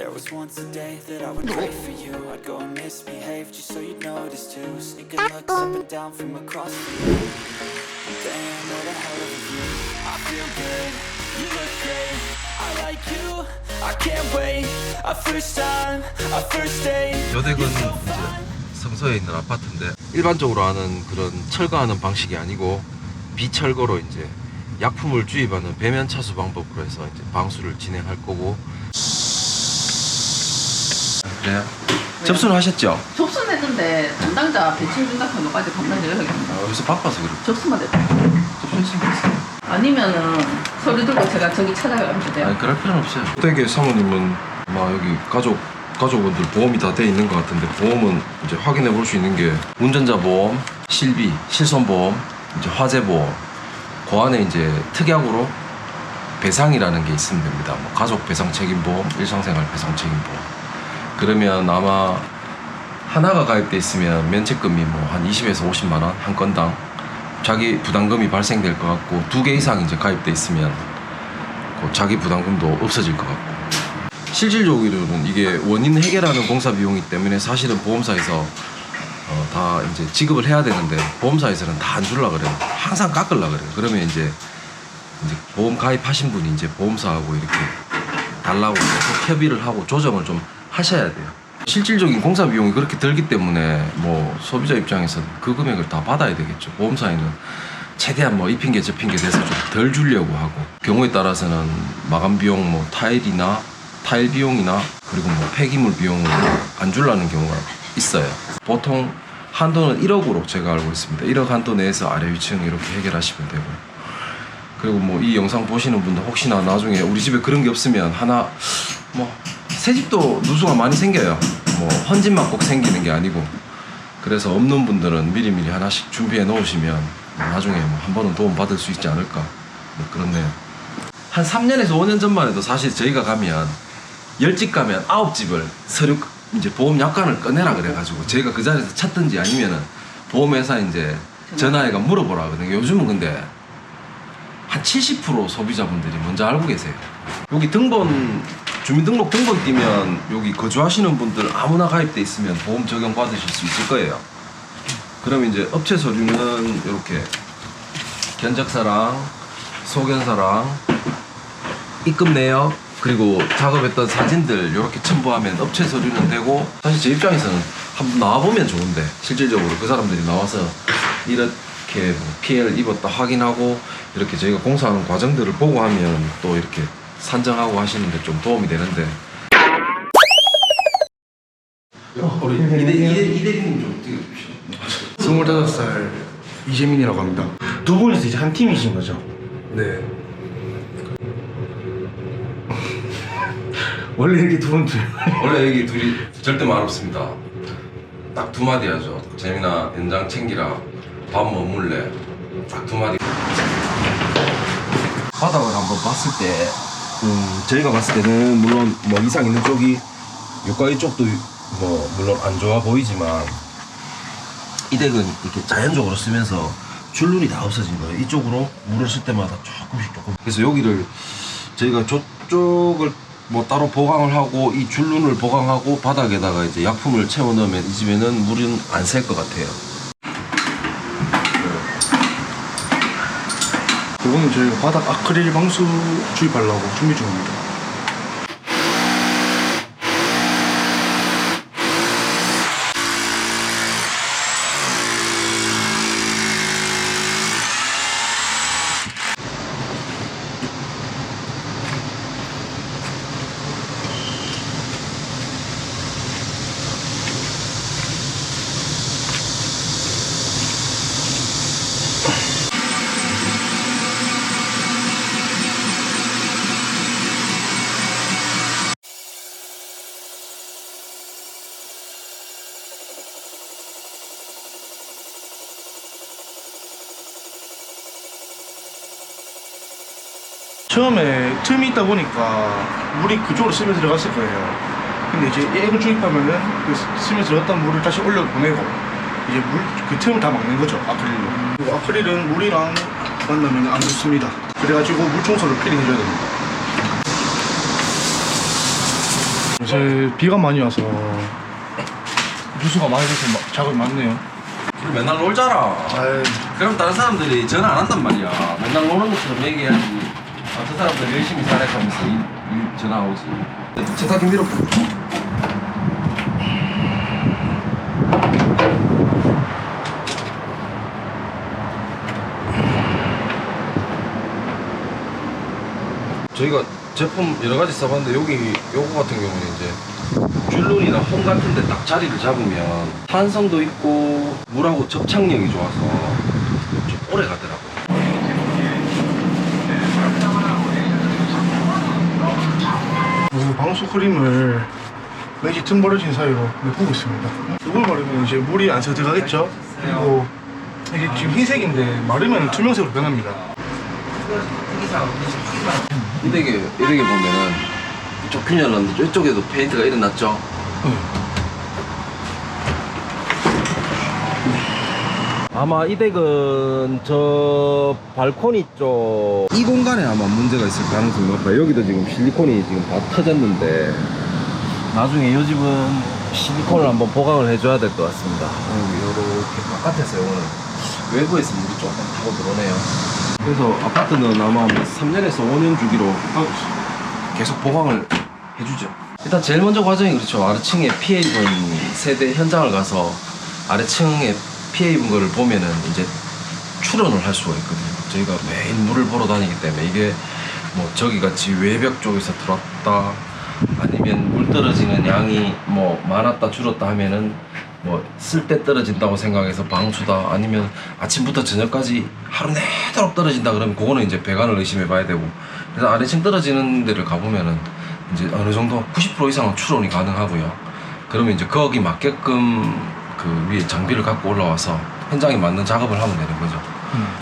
There was once a day that I would pray for you I'd go and misbehave just so you'd notice too Sneaking looks up and down from across the room Damn, what a hell of a view I feel good, you look great I like you, I can't wait A first time, a first date so 이제. 성서에 있는 아파트인데 일반적으로 하는 그런 철거하는 방식이 아니고 비철거로 이제 약품을 주입하는 배면 차수 방법으로 해서 이제 방수를 진행할 거고 그래요? 접수는 하셨죠? 접수는 했는데 담당자 배출 중단한 것까지 감당 연락했습니다. 아, 요새 바빠서 그래. 접수만 됐다. 접수했으면 됐어요. 아니면은 서류 들고 제가 저기 찾아가면 돼요. 아니 그럴 필요는 없어요. 댁의 사모님은 막 여기 가족 가족분들 보험이 다 돼 있는 것 같은데 보험은 이제 확인해 볼 수 있는 게 운전자 보험, 실비, 실손 보험, 이제 화재 보험, 그 안에 이제 특약으로 배상이라는 게 있으면 됩니다. 뭐 가족 배상 책임 보험, 일상생활 배상 책임 보험. 그러면 아마 하나가 가입돼 있으면 면책금이 뭐 한 20에서 50만 원 한 건당 자기 부담금이 발생될 것 같고 두 개 이상 이제 가입돼 있으면 그 자기 부담금도 없어질 것 같고. 실질적으로는 이게 원인 해결하는 공사 비용이기 때문에 사실은 보험사에서 어, 다 이제 지급을 해야 되는데 보험사에서는 다 안 줄라 그래요. 항상 깎을라 그래요. 그러면 이제 이제 보험 가입하신 분이 이제 보험사하고 이렇게 달라고 협의를 하고 조정을 좀 하셔야 돼요. 실질적인 공사 비용이 그렇게 들기 때문에 뭐 소비자 입장에서 그 금액을 다 받아야 되겠죠. 보험사에는 최대한 뭐 이 핑계 저 핑계 대서 좀 덜 주려고 하고 경우에 따라서는 마감 비용 뭐 타일이나 타일 비용이나 그리고 뭐 폐기물 비용을 안 줄라는 경우가 있어요. 보통 한도는 1억으로 제가 알고 있습니다. 1억 한도 내에서 아래 위층 이렇게 해결하시면 되고요 그리고 뭐 이 영상 보시는 분들 혹시나 나중에 우리 집에 그런 게 없으면 하나 뭐 새 집도 누수가 많이 생겨요. 뭐 헌집만 꼭 생기는 게 아니고 그래서 없는 분들은 미리미리 하나씩 준비해 놓으시면 나중에 뭐 한 번은 도움 받을 수 있지 않을까 뭐 그렇네요. 한 3년에서 5년 전만 해도 사실 저희가 가면 열집 가면 아홉 집을 서류 이제 보험 약관을 꺼내라 그래가지고 저희가 그 자리에서 찾든지 아니면은 보험회사 이제 전화해가 물어보라 하거든요. 요즘은 근데 한 70% 소비자분들이 먼저 알고 계세요. 여기 등본 주민등록 등본 띄면 여기 거주하시는 분들 아무나 가입돼 있으면 보험 적용 받으실 수 있을 거예요. 그럼 이제 업체 서류는 이렇게 견적사랑 소견서랑 입금 내역 그리고 작업했던 사진들 이렇게 첨부하면 업체 서류는 되고 사실 제 입장에서는 한번 나와보면 좋은데 실질적으로 그 사람들이 나와서 이렇게 뭐 피해를 입었다 확인하고 이렇게 저희가 공사하는 과정들을 보고 하면 또 이렇게 산정하고 하시는데 좀 도움이 되는데 우리 이대 이대 이대리님 좀 찍어주십시오. 25살 이재민이라고 합니다. 두 분이서 이제 한 팀이신 거죠? 네. 원래 이렇게 두분 두. 원래 여기 둘이 절대 말 없습니다. 딱 두 마디 하죠. 재민아 연장 챙기라. 밥 머물래. 딱 두 마디. 바닥을 한번 봤을 때, 음, 저희가 봤을 때는 물론 뭐 이상 있는 쪽이 요가이 쪽도 뭐 물론 안 좋아 보이지만 이 덱은 이렇게 자연적으로 쓰면서 줄눈이 다 없어진 거예요. 이쪽으로 물을 쓸 때마다 조금씩 조금. 그래서 여기를 저희가 저쪽을 뭐 따로 보강을 하고 이 줄눈을 보강하고 바닥에다가 이제 약품을 채워 넣으면 이 집에는 물은 안 셀 것 같아요. 이거는 저희 바닥 아크릴 방수 주입하려고 준비 중입니다. 처음에 틈이 있다 보니까 물이 그쪽으로 스며 들어갔을 거예요. 근데 이제 액을 주입하면은 그 스며 들어갔던 물을 다시 올려 보내고 이제 물 그 틈을 다 막는 거죠 아크릴로. 그리고 아크릴은 물이랑 만나면 안 좋습니다. 그래가지고 물 청소를 필히 해줘야 됩니다. 요새 비가 많이 와서 누수가 많이 돼서 막 작업이 많네요. 우리 맨날 놀자라. 아유, 그럼 다른 사람들이 전화 안 한단 말이야. 맨날 노는 것처럼 얘기해야지. 아, 저 사람들 열심히 살아 하면서 일, 일 전화 오지. 세탁기 밀어. 저희가 제품 여러 가지 써봤는데 여기 요거 같은 경우는 이제 줄눈이나 홈 같은데 딱 자리를 잡으면 탄성도 있고 물하고 접착력이 좋아서 좀 오래 가더라고요. 그 방수 크림을 매지 틈 벌어진 사이로 메꾸고 있습니다. 이걸 바르면 이제 물이 안 새어 들어가겠죠? 그리고 이게 지금 흰색인데 마르면 투명색으로 변합니다. 이 댁에 이 댁에 보면은 이쪽 균열 났는데 이쪽에도 페인트가 일어났죠. 아마 이 댁은 저 발코니 쪽 이 공간에 아마 문제가 있을 가능성이 높아요. 여기도 지금 실리콘이 지금 다 터졌는데 나중에 이 집은 실리콘을 한번 보강을 해줘야 될 것 같습니다. 이렇게 바깥에서 이거는 외부에서 물이 조금 타고 들어오네요. 그래서 아파트는 아마 3년에서 5년 주기로 계속 보강을 해주죠. 일단 제일 먼저 과정이 그렇죠. 아래층에 피해 입은 세대 현장을 가서 아래층에 피해 입은 거를 보면은 이제 추론을 할 수가 있거든요. 저희가 매일 물을 보러 다니기 때문에 이게 뭐 저기 같이 외벽 쪽에서 들어왔다 아니면 물 떨어지는 양이 뭐 많았다 줄었다 하면은 뭐 쓸 때 떨어진다고 생각해서 방수다 아니면 아침부터 저녁까지 하루 내도록 떨어진다 그러면 그거는 이제 배관을 의심해 봐야 되고 그래서 아래층 떨어지는 데를 가보면은 이제 어느 정도 90% 이상은 추론이 가능하고요 그러면 이제 거기 맞게끔 그 위에 장비를 갖고 올라와서 현장에 맞는 작업을 하면 되는 거죠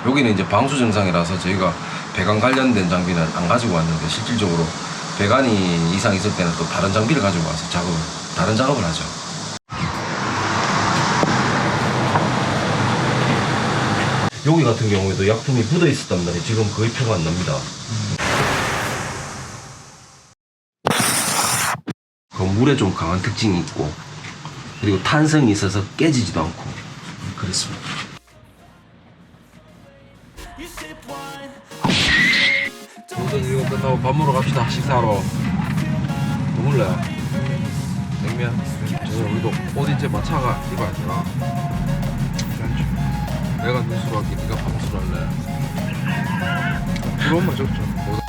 여기는 이제 방수 증상이라서 저희가 배관 관련된 장비는 안 가지고 왔는데 실질적으로 배관이 이상 있을 때는 또 다른 장비를 가지고 와서 작업을 다른 작업을 하죠. 여기 같은 경우에도 약품이 묻어 있었단 말이에요. 지금 거의 표가 안 납니다. 그 물에 좀 강한 특징이 있고 그리고 탄성이 있어서 깨지지도 않고 그렇습니다. 모든 이거 끝나고 밥 먹으러 갑시다. 식사하러. 뭐 먹을래요? 냉면? 저는 우리도 옷 이제 마차가 입어야 되나? 내가 누수로 할게. 네가 방수로 할래? 그런 맛 좋죠.